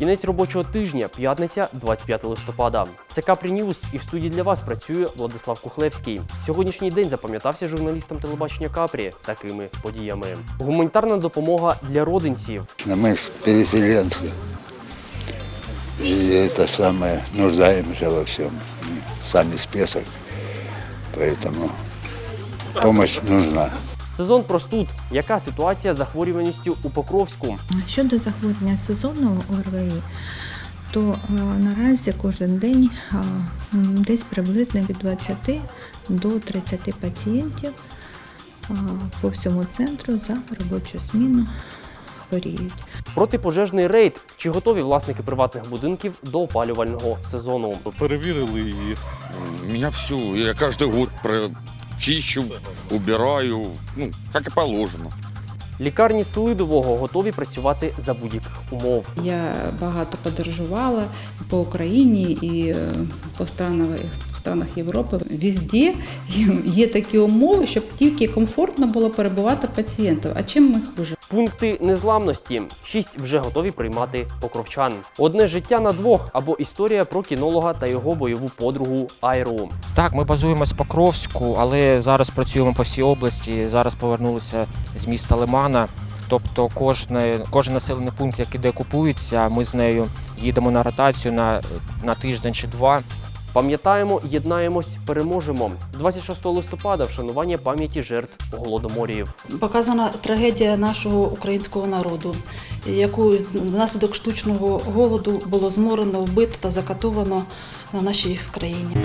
Кінець робочого тижня, п'ятниця, 25 листопада. Це Капрі Ньюз і в студії для вас працює Владислав Кухлевський. Сьогоднішній день запам'ятався журналістам телебачення Капрі такими подіями. Гуманітарна допомога для родинців. Мы ж переселенцы. И это самое, нуждаемся во всем. Мы сами список. Поэтому помощь нужна. Сезон простуд. Яка ситуація з захворюваністю у Покровську? Щодо захворювання сезонного ОРВІ, то е, наразі кожен день е, десь приблизно від 20 до 30 пацієнтів е, по всьому центру за робочу зміну хворіють. Протипожежний рейд. Чи готові власники приватних будинків до опалювального сезону? Перевірили і меня всю. Я каждый год про- чищу, убираю, ну, як і положено. Лікарні Селидового готові працювати за будь-яких умов. Я багато подорожувала по Україні і е, по странах, по странах Європи. Візді є такі умови, щоб тільки комфортно було перебувати пацієнтам. А чим ми хуже? Пункти незламності. Шість вже готові приймати покровчан. Одне життя на двох або історія про кінолога та його бойову подругу Айру. Так, ми базуємось в Покровську, але зараз працюємо по всій області. Зараз повернулися з міста Лимана. Тобто кожне, кожен населений пункт, який деокупується, ми з нею їдемо на ротацію на, на тиждень чи два. Пам'ятаємо, єднаємось, переможемо. 26 листопада вшанування пам'яті жертв голодоморів. Показана трагедія нашого українського народу, яку внаслідок штучного голоду було зморено, вбито та закатовано на нашій країні.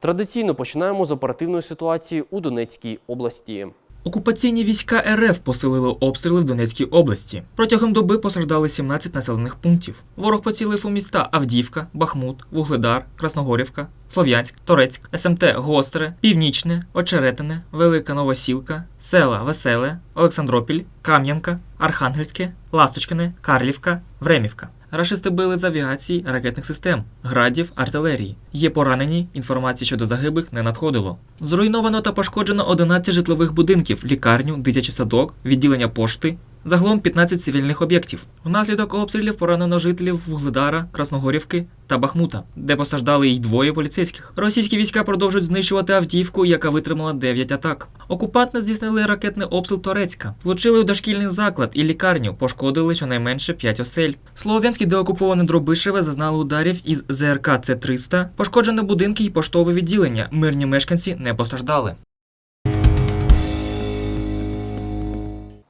Традиційно починаємо з оперативної ситуації у Донецькій області. Окупаційні війська РФ посилили обстріли в Донецькій області. Протягом доби постраждали 17 населених пунктів. Ворог поцілив у міста Авдіївка, Бахмут, Вугледар, Красногорівка, Слов'янськ, Торецьк, СМТ Гостре, Північне, Очеретине, Велика Новосілка, села Веселе, Олександропіль, Кам'янка, Архангельське, Ласточкине, Карлівка, Времівка. Рашисти били з авіації, ракетних систем, градів, артилерії. Є поранені, інформації щодо загиблих не надходило. Зруйновано та пошкоджено 11 житлових будинків, лікарню, дитячий садок, відділення пошти. Загалом 15 цивільних об'єктів. Внаслідок обстрілів поранено жителів Вугледара, Красногорівки та Бахмута, де постраждали й двоє поліцейських. Російські війська продовжують знищувати Авдіївку, яка витримала 9 атак. Окупанти здійснили ракетний обстріл Торецька, влучили у дошкільний заклад і лікарню, пошкодили щонайменше 5 осель. Слов'янське деокуповане Дробишеве зазнало ударів із ЗРК С-300, пошкоджено будинки і поштове відділення. Мирні мешканці не постраждали.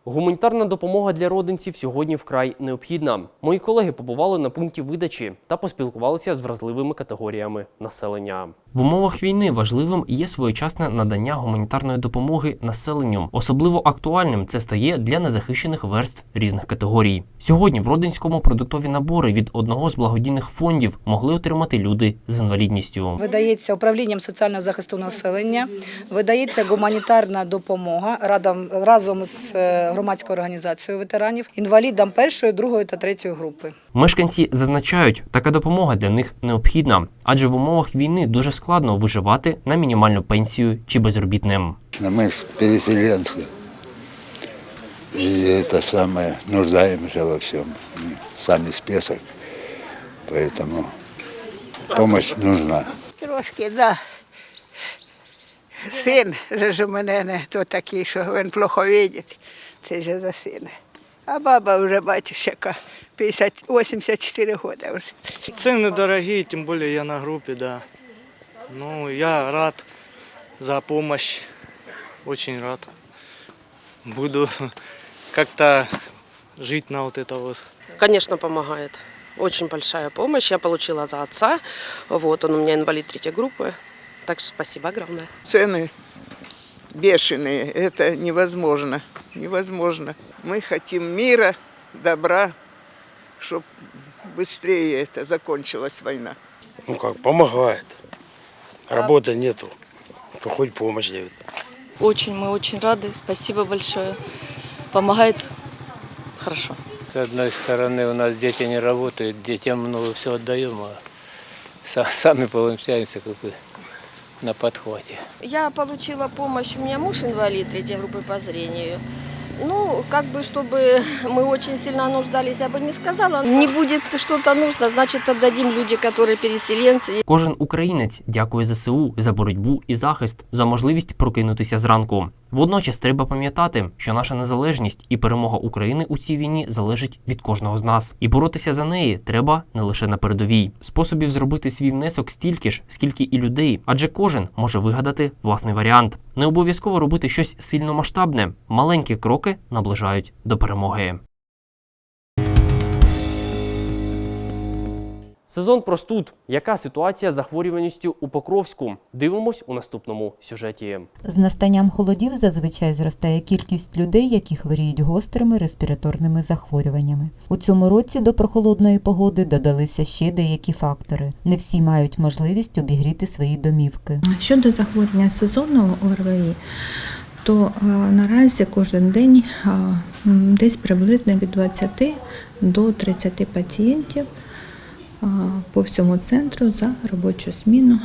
Гуманітарна допомога для родинців сьогодні вкрай необхідна. Мої колеги побували на пункті видачі та поспілкувалися з вразливими категоріями населення. В умовах війни важливим є своєчасне надання гуманітарної допомоги населенню. Особливо актуальним це стає для незахищених верств різних категорій. Сьогодні в родинському продуктові набори від одного з благодійних фондів могли отримати люди з інвалідністю. Видається управлінням соціального захисту населення, видається гуманітарна допомога радом- разом з е, громадською організацією ветеранів, інвалідам першої, другої та третьої групи. Мешканці зазначають, така допомога для них необхідна, адже в умовах війни дуже складно виживати на мінімальну пенсію чи безробітним. Мы ж переселенцы. И это самое, нуждаемся во всем. Мы сами список. Поэтому помощь нужна. Трошки, да. Син же ж у мене не то такий, що він плохо видить. Це ж за сина. А баба вже, бачиш, яка 50, 84 роки вже. Цены дорогие, тем более я на группе, да. Ну, я рад за помощь, очень рад. Буду как-то жить на вот это вот. Конечно, помогает. Очень большая помощь. Я получила за отца. Вот, он у меня инвалид третьей группы. Так что спасибо огромное. Цены бешеные, это невозможно. Невозможно. Мы хотим мира, добра, чтобы быстрее это закончилась война. Ну как, помогает. Работы нету. То хоть помощь дают. Очень, мы очень рады. Спасибо большое. Помогает хорошо. С одной стороны, у нас дети не работают, детям много все отдаем, а са- сами получаемся как бы на подхвате. Я получила помощь. У меня муж инвалид третьей группы по зрению. Ну, как бы, чтобы мы очень сильно нуждались, я бы не сказала. Не будет что-то нужно, значит, отдадим люди, которые переселенцы. Кожен українець дякує ЗСУ за боротьбу і захист, за можливість прокинутися зранку. Водночас треба пам'ятати, що наша незалежність і перемога України у цій війні залежить від кожного з нас. І боротися за неї треба не лише на передовій. Способів зробити свій внесок стільки ж, скільки і людей, адже кожен може вигадати власний варіант. Не обов'язково робити щось сильно масштабне. Маленькі кроки наближають до перемоги. Сезон простуд. Яка ситуація з захворюваністю у Покровську? Дивимось у наступному сюжеті. З настанням холодів зазвичай зростає кількість людей, які хворіють гострими респіраторними захворюваннями. У цьому році до прохолодної погоди додалися ще деякі фактори. Не всі мають можливість обігріти свої домівки. Щодо захворювання сезонного ОРВІ, то а, наразі кожен день а, десь приблизно від 20 до 30 пацієнтів по всьому центру за робочу зміну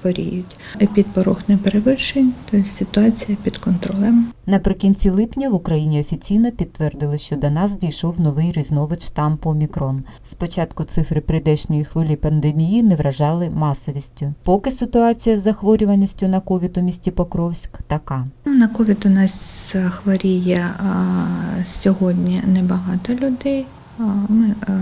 хворіють. Епідпорог не перевищень, тобто ситуація під контролем. Наприкінці липня в Україні офіційно підтвердили, що до нас дійшов новий різновид штампу Омікрон. Спочатку цифри прийдешньої хвилі пандемії не вражали масовістю. Поки ситуація з захворюваністю на ковід у місті Покровськ така. Ну, На ковід у нас хворіє а, сьогодні небагато людей. А, Ми а,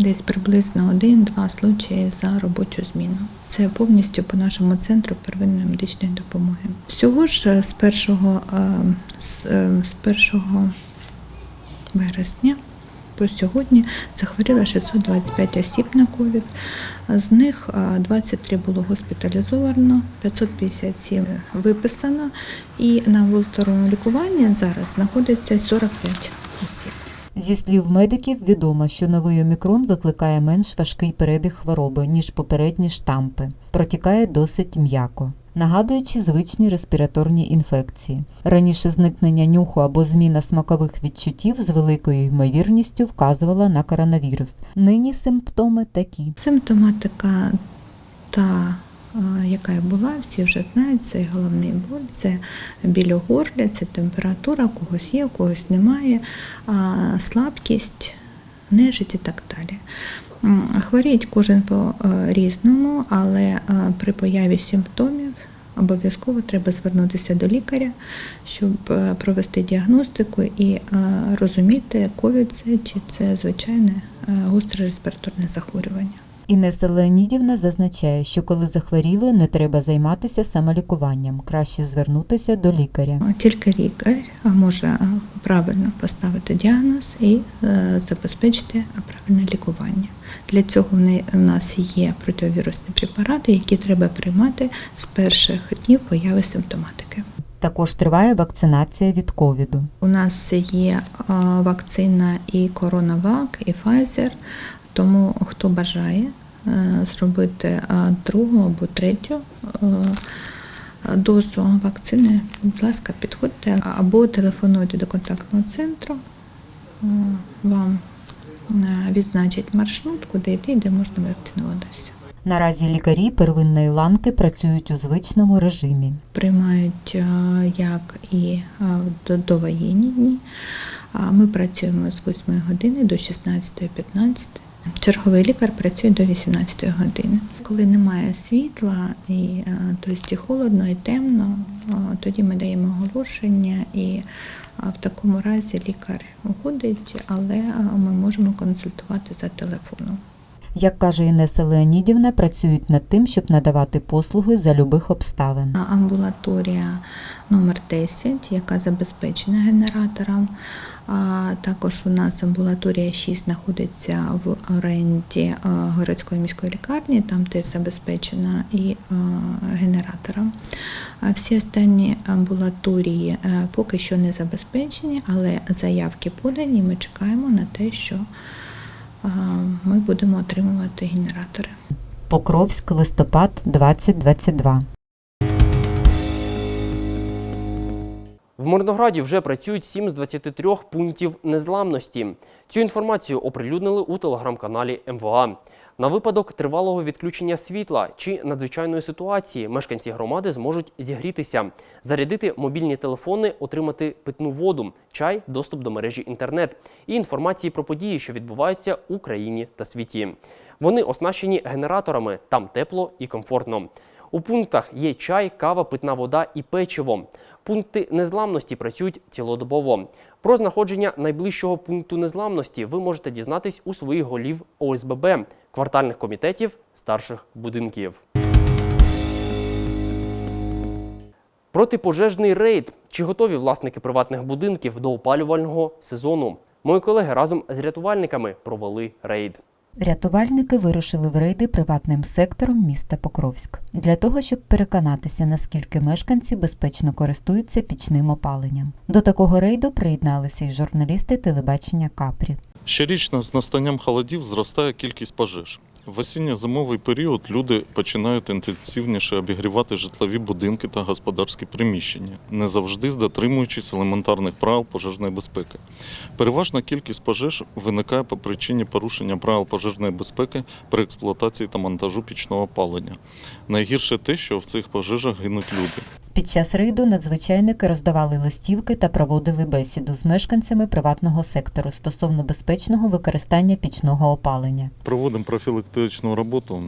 десь приблизно один-два случаї за робочу зміну. Це повністю по нашому центру первинної медичної допомоги. Всього ж е, з 1, з, е, 1 вересня по сьогодні захворіло 625 осіб на ковід. З них а, 23 було госпіталізовано, 557 виписано, і на амбулаторному лікуванні зараз знаходиться 45 осіб. Зі слів медиків відомо, що новий омікрон викликає менш важкий перебіг хвороби, ніж попередні штампи. Протікає досить м'яко. Нагадуючи звичні респіраторні інфекції. Раніше зникнення нюху або зміна смакових відчуттів з великою ймовірністю вказувала на коронавірус. Нині симптоми такі. Симптоматика та яка і була, всі вже знають, це головний боль, це біль у горлі, це температура, когось є, когось немає, слабкість, нежить і так далі. Хворіють кожен по різному, але при появі симптомів обов'язково треба звернутися до лікаря, щоб е, провести діагностику і е, розуміти, ковід це чи це звичайне е, гостре респіраторне захворювання. Інеса Леонідівна зазначає, що коли захворіли, не треба займатися самолікуванням. Краще звернутися до лікаря. Тільки лікар може е, правильно поставити діагноз і е, забезпечити правильне лікування. Для цього в нас є противірусні препарати, які треба приймати з перших днів появи симптоматики. Також триває вакцинація від ковіду. У нас є вакцина і Коронавак, і Pfizer, тому хто бажає е, зробити другу або третю е, дозу вакцини, будь ласка, підходьте або телефонуйте до контактного центру. Е, Вам е, відзначать маршрут, куди йти, де можна вакцинуватися. Наразі лікарі первинної ланки працюють у звичному режимі. приймають е, як і е, до- довоєнні дні. Ми працюємо з 8 години до 16.15. Черговий лікар працює до 18 години. Коли немає світла, і е, тобто холодно, і темно, е, тоді ми даємо оголошення, і е, в такому разі лікар уходить, але ми можемо консультувати за телефоном. Як каже Інеса Леонідівна, працюють над тим, щоб надавати послуги за любих обставин. амбулаторія номер 10, яка забезпечена генератором. А також у нас амбулаторія 6 знаходиться в оренді е, городської міської лікарні, там теж забезпечена і е, генератором. Всі останні амбулаторії е, поки що не забезпечені, але заявки подані. Ми чекаємо на те, що ми будемо отримувати генератори. Покровськ, листопад 2022. В Мирнограді вже працюють 7 з 23 пунктів незламності. Цю інформацію оприлюднили у телеграм-каналі МВА. На випадок тривалого відключення світла чи надзвичайної ситуації мешканці громади зможуть зігрітися, зарядити мобільні телефони, отримати питну воду, чай, доступ до мережі інтернет і інформації про події, що відбуваються у країні та світі. Вони оснащені генераторами, там тепло і комфортно. У пунктах є чай, кава, питна вода і печиво. Пункти незламності працюють цілодобово. Про знаходження найближчого пункту незламності ви можете дізнатись у своїх голів ОСББ, квартальних комітетів старших будинків. Протипожежний рейд. Чи готові власники приватних будинків до опалювального сезону? Мої колеги разом з рятувальниками провели рейд. Рятувальники вирушили в рейди приватним сектором міста Покровськ для того, щоб переконатися, наскільки мешканці безпечно користуються пічним опаленням. До такого рейду приєдналися й журналісти телебачення Капрі. Щорічно з настанням холодів зростає кількість пожеж. В осінньо-зимовий період люди починають інтенсивніше обігрівати житлові будинки та господарські приміщення, не завжди дотримуючись елементарних правил пожежної безпеки. Переважна кількість пожеж виникає по причині порушення правил пожежної безпеки при експлуатації та монтажу пічного опалення. Найгірше те, що в цих пожежах гинуть люди. Під час рейду надзвичайники роздавали листівки та проводили бесіду з мешканцями приватного сектору стосовно безпечного використання пічного опалення. Проводимо профілактичну роботу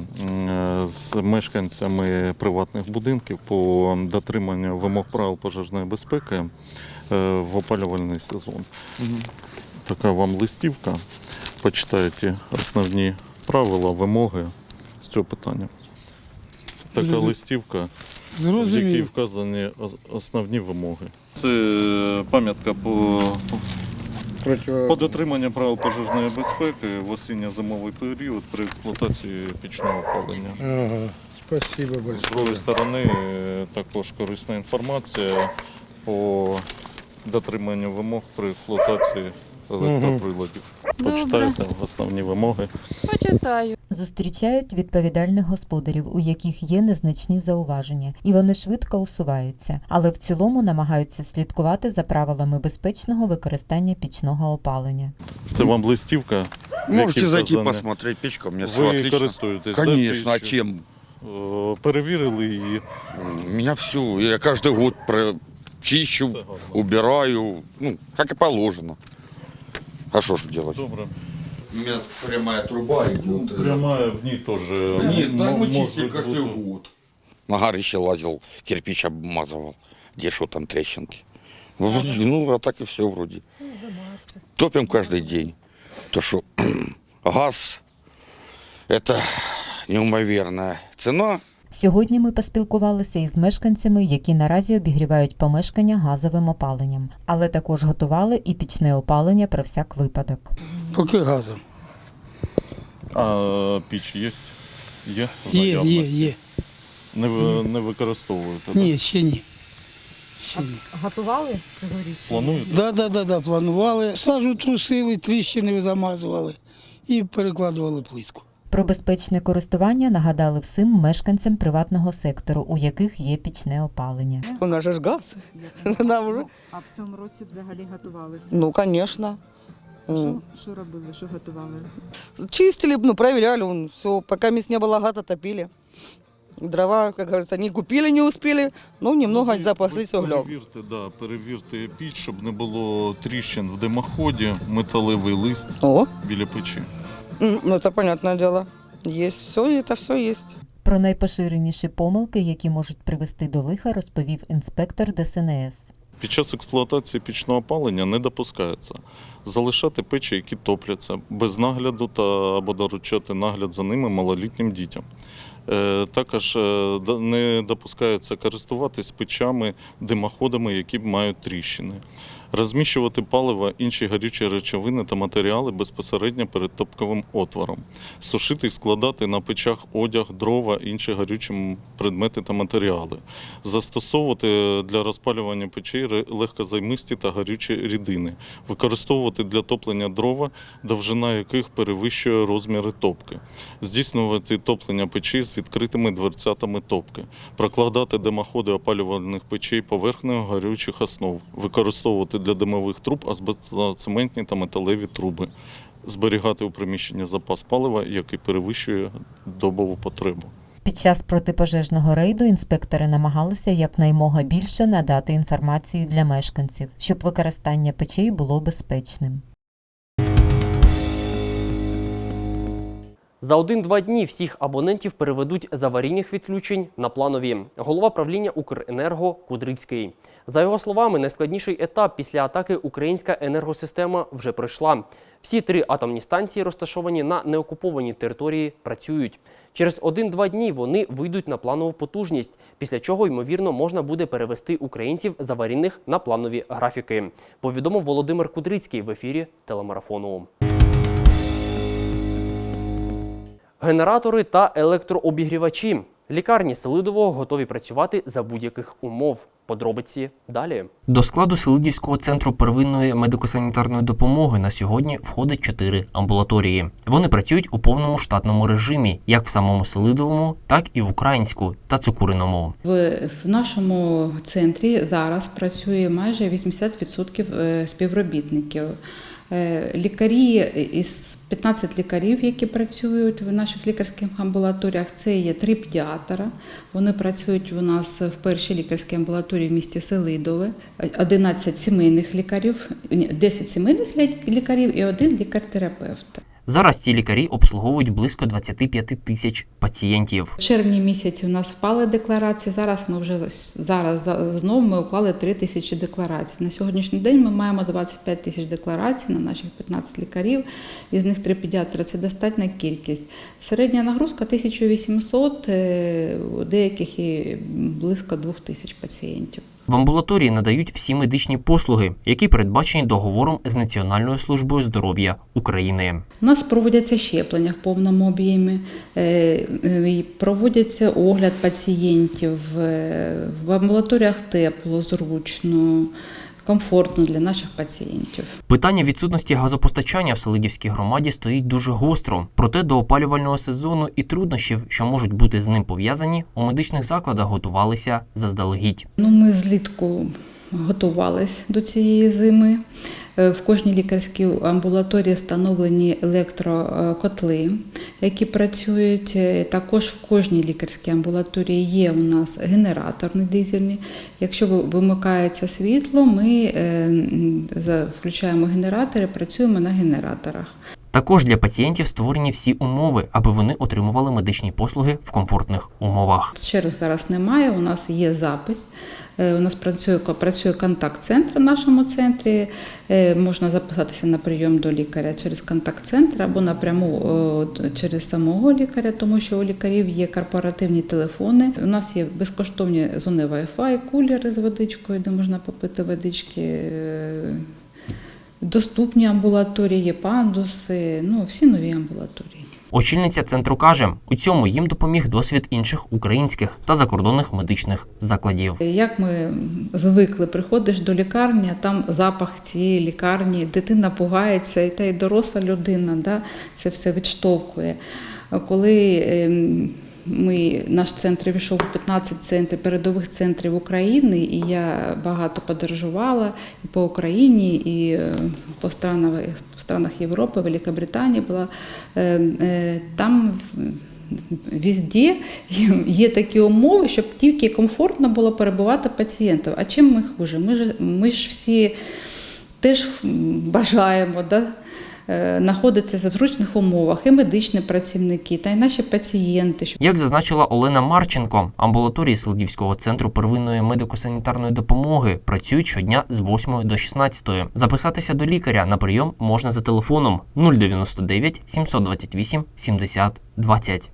з мешканцями приватних будинків по дотриманню вимог правил пожежної безпеки е, в опалювальний сезон. Така вам листівка. Почитайте основні правила, вимоги з цього питання. Така листівка, в якій вказані основні вимоги. Це пам'ятка по по дотриманню правил пожежної безпеки в осінньо-зимовий період при експлуатації пічного опалення. Ага, спасибо З другої сторони е, також корисна інформація по дотриманню вимог при експлуатації електроприладів. Почитайте основні вимоги. Почитаю. Зустрічають відповідальних господарів, у яких є незначні зауваження, і вони швидко усуваються, але в цілому намагаються слідкувати за правилами безпечного використання пічного опалення. Це вам листівка. Можете зайти посмотреть, печка у меня все Ви отлично. користуєтесь, да, Конечно, а піччю? чем? Е, Перевірили її. У меня все. Я каждый год про... чищу, убираю, ну, как и положено. А что ж делать? Добре. У меня прямая труба идет. Прямая в ній теж. Нет, так мы чистим каждый год. На горище лазил, кирпич обмазывал. Где что там трещинки. Ну, вроде, ну, а так и все вроде. Топим каждый день. То, что газ – это неумоверная цена. Сьогодні ми поспілкувалися із мешканцями, які наразі обігрівають помешкання газовим опаленням, але також готували і пічне опалення про всяк випадок. Поки газом. А піч є? Є? в Є, є, наявності? є. Не, ви- не використовуєте? Ні, ще ні. Ще ні. Готували цьогоріч? Плануєте? Да, да, да, да, планували. Сажу трусили, тріщини замазували і перекладували плитку. Про безпечне користування нагадали всім мешканцям приватного сектору, у яких є пічне опалення. У нас же ж газ. Нам вже- А в цьому році взагалі готувалися? Ну, конечно. М. що робили, що готували? Чистили, ну, проверяли, все. Пока мест не было газа, топили. Дрова, как говорится, не купили, не успели, но немного запаслись углем. Перевірте, да, перевірте піч, щоб не було тріщин в димоході, металевий лист О. біля печі. Ну, это понятное дело. Есть все, это все есть. Про найпоширеніші помилки, які можуть привести до лиха, розповів інспектор ДСНС. Під час експлуатації пічного опалення не допускається залишати печі, які топляться, без нагляду та або доручати нагляд за ними малолітнім дітям. Е, Також е, не допускається користуватись печами, димоходами, які мають тріщини. Розміщувати паливо, інші гарячі речовини та матеріали безпосередньо перед топковим отвором. Сушити і складати на печах одяг, дрова, інші гарючі предмети та матеріали. Застосовувати для розпалювання печей легкозаймисті та гарючі рідини. Використовувати для топлення дрова, довжина яких перевищує розміри топки. Здійснювати топлення печей з відкритими дверцятами топки. Прокладати димоходи опалювальних печей поверхнею гарючих основ. Використовувати для димових труб азбестоцементні та металеві труби. зберігати у приміщенні запас палива, який перевищує добову потребу. Під час протипожежного рейду інспектори намагалися якнаймога більше надати інформації для мешканців, щоб використання печей було безпечним. За один-два дні всіх абонентів переведуть з аварійних відключень на планові. Голова правління Укренерго Кудрицький. За його словами, найскладніший етап після атаки українська енергосистема вже пройшла. Всі три атомні станції, розташовані на неокупованій території, працюють. Через один-два дні вони вийдуть на планову потужність, після чого, ймовірно, можна буде перевести українців з аварійних на планові графіки. Повідомив Володимир Кудрицький в ефірі телемарафону. Генератори та електрообігрівачі. Лікарні Селидового готові працювати за будь-яких умов. Подробиці далі. До складу Селидівського центру первинної медико-санітарної допомоги на сьогодні входить чотири амбулаторії. Вони працюють у повному штатному режимі, як в самому Селидовому, так і в Українську та Цукуриному. В, в нашому центрі зараз працює майже 80% е, співробітників. Е, Лікарі із 15 лікарів, які працюють в наших лікарських амбулаторіях, це є три педіатра. Вони працюють у нас в першій лікарській амбулаторії в місті Селидове, 11 сімейних лікарів, 10 сімейних лікарів і один лікар-терапевт. Зараз ці лікарі обслуговують близько 25 тисяч пацієнтів. В червні місяці у нас впали декларації. Зараз ми вже зараз за- знову ми уклали 3 тисячі декларацій. На сьогоднішній день ми маємо 25 тисяч декларацій на наших 15 лікарів. Із них 3 педіатри це достатня кількість. Середня нагрузка 1800, е, у деяких і близько 2000 пацієнтів. В амбулаторії надають всі медичні послуги, які передбачені договором з Національною службою здоров'я України. У нас проводяться щеплення в повному об'ємі, е, е, проводяться огляд пацієнтів е, в амбулаторіях тепло, зручно, комфортно для наших пацієнтів. Питання відсутності газопостачання в Селидівській громаді стоїть дуже гостро. Проте до опалювального сезону і труднощів, що можуть бути з ним пов'язані, у медичних закладах готувалися заздалегідь. Ну, ми злітку готувалися до цієї зими. Е, В кожній лікарській амбулаторії встановлені електрокотли, які працюють. Е, Також в кожній лікарській амбулаторії є у нас генераторні дизельні. Якщо вимикається світло, ми е, включаємо генератори, працюємо на генераторах. Також для пацієнтів створені всі умови, аби вони отримували медичні послуги в комфортних умовах. Черг зараз немає. У нас є запис. Е, У нас працює працює контакт-центр в нашому центрі. Е, Можна записатися на прийом до лікаря через контакт-центр або напряму е, через самого лікаря, тому що у лікарів є корпоративні телефони. У нас є безкоштовні зони Wi-Fi, кулери з водичкою, де можна попити водички. Доступні амбулаторії, пандуси, ну всі нові амбулаторії. Очільниця центру каже, у цьому їм допоміг досвід інших українських та закордонних медичних закладів. Як ми звикли, приходиш до лікарні, там запах цієї лікарні, дитина пугається, і та й доросла людина, да, це все відштовхує. Коли ем, ми, наш центр війшов в 15 центрів, передових центрів України, і я багато подорожувала і по Україні, і е, по странах, по странах Європи, Великобританії була. Е, е, Там Везде є такі умови, щоб тільки комфортно було перебувати пацієнтам. А чим ми хуже? Ми ж, ми ж всі теж бажаємо да, е, знаходитися в зручних умовах, і медичні працівники, та й наші пацієнти. Як зазначила Олена Марченко, амбулаторії Селидівського центру первинної медико-санітарної допомоги працюють щодня з 8 до 16. Записатися до лікаря на прийом можна за телефоном 099 728 70 20.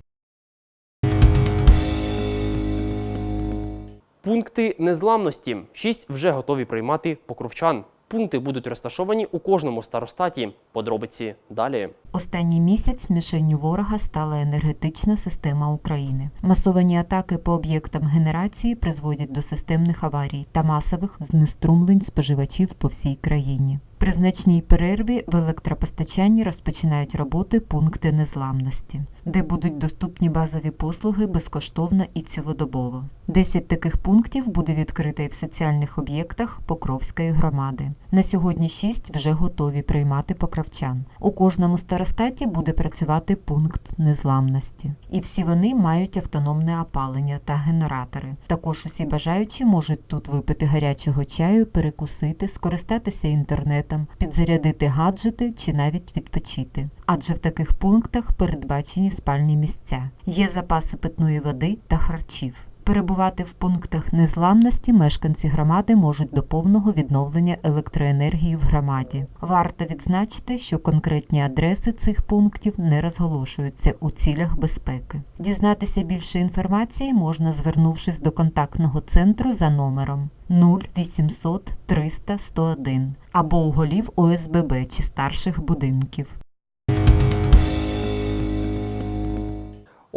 Пункти незламності. Шість вже готові приймати покровчан. Пункти будуть розташовані у кожному старостаті. Подробиці далі. Останній місяць мішенню ворога стала енергетична система України. Масовані атаки по об'єктам генерації призводять до системних аварій та масових знеструмлень споживачів по всій країні. При значній перерві в електропостачанні розпочинають роботи пункти незламності, де будуть доступні базові послуги безкоштовно і цілодобово. Десять таких пунктів буде відкрито і в соціальних об'єктах Покровської громади. На сьогодні шість вже готові приймати покравчан. У кожному старостаті буде працювати пункт незламності. І всі вони мають автономне опалення та генератори. Також усі бажаючі можуть тут випити гарячого чаю, перекусити, скористатися інтернетом, підзарядити гаджети чи навіть відпочити. Адже в таких пунктах передбачені спальні місця. Є запаси питної води та харчів. Перебувати в пунктах незламності мешканці громади можуть до повного відновлення електроенергії в громаді. Варто відзначити, що конкретні адреси цих пунктів не розголошуються у цілях безпеки. Дізнатися більше інформації можна, звернувшись до контактного центру за номером 0800 300 101 або у голів ОСББ чи старших будинків.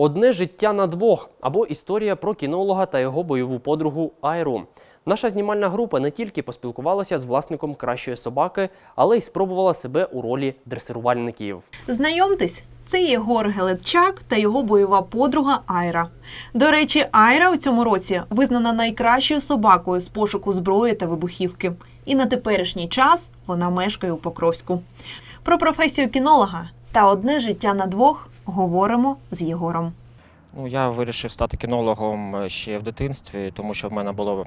Одне життя на двох або історія про кінолога та його бойову подругу Айру. Наша знімальна група не тільки поспілкувалася з власником кращої собаки, але й спробувала себе у ролі дресирувальників. Знайомтесь, це Єгор Гелетчак та його бойова подруга Айра. До речі, Айра у цьому році визнана найкращою собакою з пошуку зброї та вибухівки. І на теперішній час вона мешкає у Покровську. Про професію кінолога та одне життя на двох говоримо з Єгором. Ну, я вирішив стати кінологом е, ще в дитинстві, тому що в мене було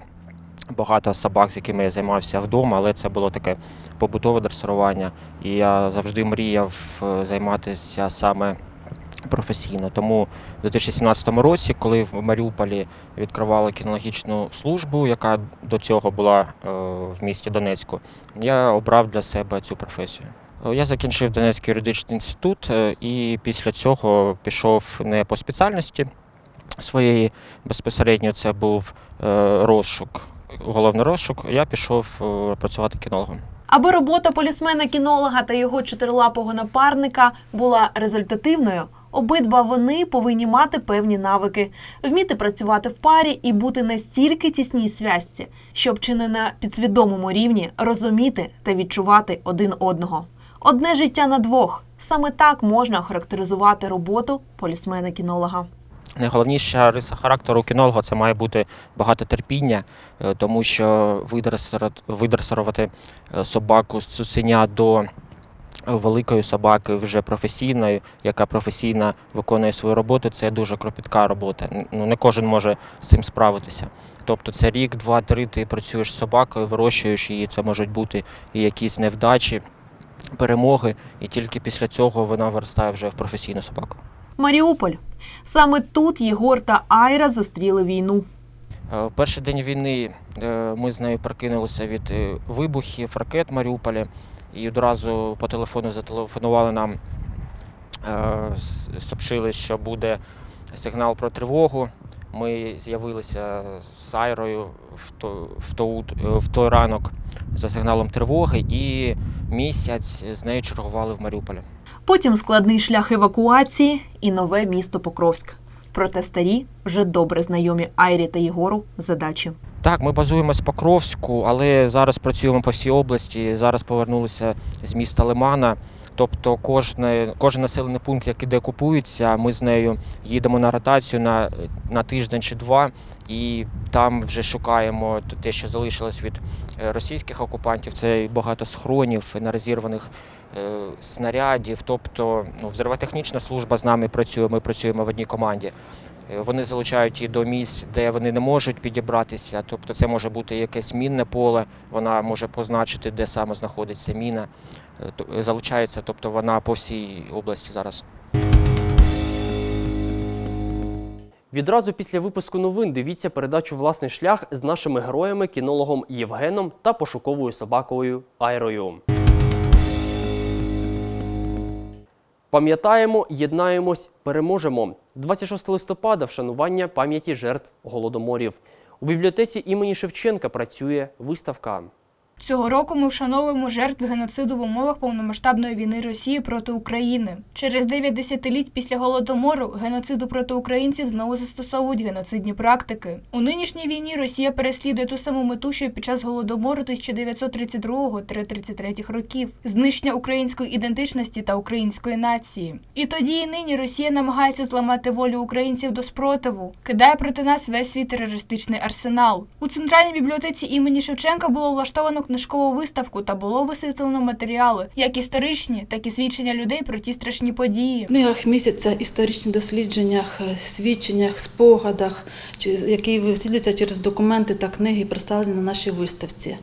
багато собак, з якими я займався вдома, але це було таке побутове дресирування. І я завжди мріяв е, займатися саме професійно. Тому в 2017 році, коли в Маріуполі відкривали кінологічну службу, яка до цього була е, в місті Донецьку, я обрав для себе цю професію. Е, Я закінчив Донецький юридичний інститут е, і після цього пішов не по спеціальності своєї безпосередньо це був е, розшук, головний розшук. Я пішов працювати кінологом. Аби робота полісмена-кінолога та його чотирилапого напарника була результативною, обидва вони повинні мати певні навики, вміти працювати в парі і бути настільки тісній зв'язці, щоб чи не на підсвідомому рівні розуміти та відчувати один одного. Одне життя на двох саме так можна охарактеризувати роботу полісмена-кінолога. Найголовніша риса характеру кінолога це має бути багато терпіння, е, тому що видресирувати е, собаку з цуценя до великої собаки вже професійної, яка професійно виконує свою роботу, це дуже кропітка робота. Ну, не кожен може з цим справитися. Тобто це рік, два, три ти працюєш з собакою, вирощуєш її, це можуть бути і якісь невдачі, перемоги, і тільки після цього вона виростає вже в професійну собаку. Маріуполь. Саме тут Єгор та Айра зустріли війну. Е, перший день війни е, ми з нею прокинулися від е, вибухів, ракет в Маріуполі і одразу по телефону зателефонували нам, сообщили, що буде сигнал про тривогу. Ми з'явилися з Айрою в, то, в, то, в той ранок за сигналом тривоги і місяць з нею чергували в Маріуполі. Потім складний шлях евакуації і нове місто Покровськ. Проте старі, вже добре знайомі Айрі та Єгору задачі. Так, ми базуємось в Покровську, але зараз працюємо по всій області. Зараз повернулися з міста Лимана. Тобто кожне, кожен населений пункт, який де купується, ми з нею їдемо на ротацію на, на тиждень чи два, і там вже шукаємо те, що залишилось від е, російських окупантів. Це багато схронів, нерозірваних е, снарядів. Тобто ну, взривотехнічна служба з нами працює, ми працюємо в одній команді. Е, Вони залучають її до місць, де вони не можуть підібратися. Тобто це може бути якесь мінне поле, вона може позначити, де саме знаходиться міна. Е, е, Залучається, тобто вона по всій області зараз. Відразу після випуску новин дивіться передачу Власний шлях з нашими героями, кінологом Євгеном та пошуковою собакою Айрою. Пам'ятаємо, єднаємось, переможемо. 26 листопада вшанування пам'яті жертв голодоморів. У бібліотеці імені Шевченка працює виставка. Цього року ми вшановуємо жертв геноциду в умовах повномасштабної війни Росії проти України. Через 9 десятиліть після голодомору геноциду проти українців знову застосовують геноцидні практики. У нинішній війні Росія переслідує ту саму мету, що під час голодомору 1932-33 років знищення української ідентичності та української нації. І тоді і нині Росія намагається зламати волю українців до спротиву, кидає проти нас весь свій терористичний арсенал. У центральній бібліотеці імені Шевченка було влаштовано книжкову виставку та було висвітлено матеріали, як історичні, так і свідчення людей про ті страшні події. В книгах містяться історичні дослідженнях, е, свідченнях, спогадах, які висвітлюються через документи та книги, представлені на нашій виставці.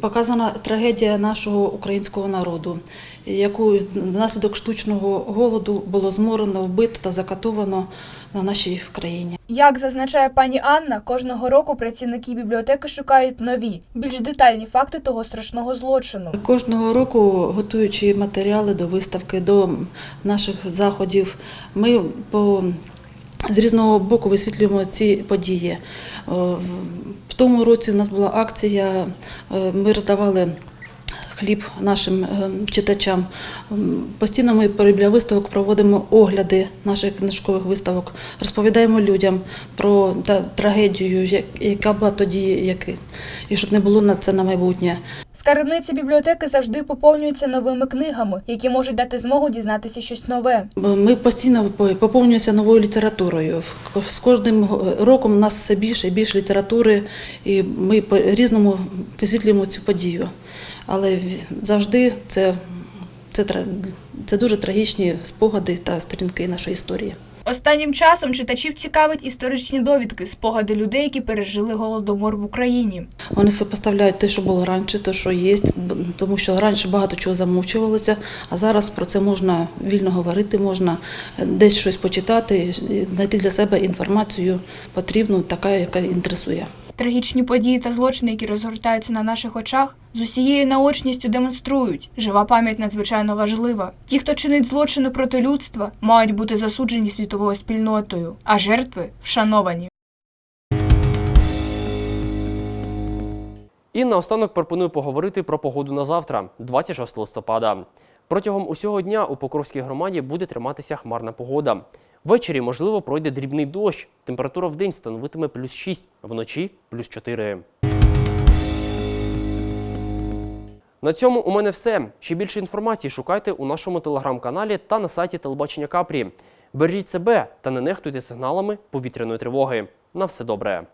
Показана трагедія нашого українського народу, яку внаслідок штучного голоду було зморено, вбито та закатовано на нашій країні. Як зазначає пані Анна, кожного року працівники бібліотеки шукають нові, більш детальні факти того страшного злочину. Кожного року, готуючи матеріали до виставки, до наших заходів, ми по з різного боку висвітлюємо ці події. В тому році у нас була акція, е, ми роздавали хліб нашим е, читачам. Постійно ми для виставок проводимо огляди наших книжкових виставок, розповідаємо людям про трагедію, яка була тоді, і щоб не було на це на майбутнє. Скарбниця бібліотеки завжди поповнюється новими книгами, які можуть дати змогу дізнатися щось нове. Ми постійно поповнюємося новою літературою. З кожним роком у нас все більше і більше літератури, і ми по-різному висвітлюємо цю подію. Але завжди це, це, це дуже трагічні спогади та сторінки нашої історії. Останнім часом читачів цікавить історичні довідки, спогади людей, які пережили голодомор в Україні. Вони сопоставляють те, що було раніше, те, що є, тому що раніше багато чого замовчувалося, а зараз про це можна вільно говорити, можна десь щось почитати, знайти для себе інформацію потрібну, така, яка інтересує. Трагічні події та злочини, які розгортаються на наших очах, з усією наочністю демонструють. Жива пам'ять надзвичайно важлива. Ті, хто чинить злочини проти людства, мають бути засуджені світовою спільнотою, а жертви вшановані. І наостанок пропоную поговорити про погоду на завтра, 26 листопада. Протягом усього дня у Покровській громаді буде триматися хмарна погода. Ввечері, можливо, пройде дрібний дощ. Температура в день становитиме плюс 6, вночі плюс 4. На цьому у мене все. Ще більше інформації шукайте у нашому телеграм-каналі та на сайті Телебачення Капрі. Бережіть себе та не нехтуйте сигналами повітряної тривоги. На все добре.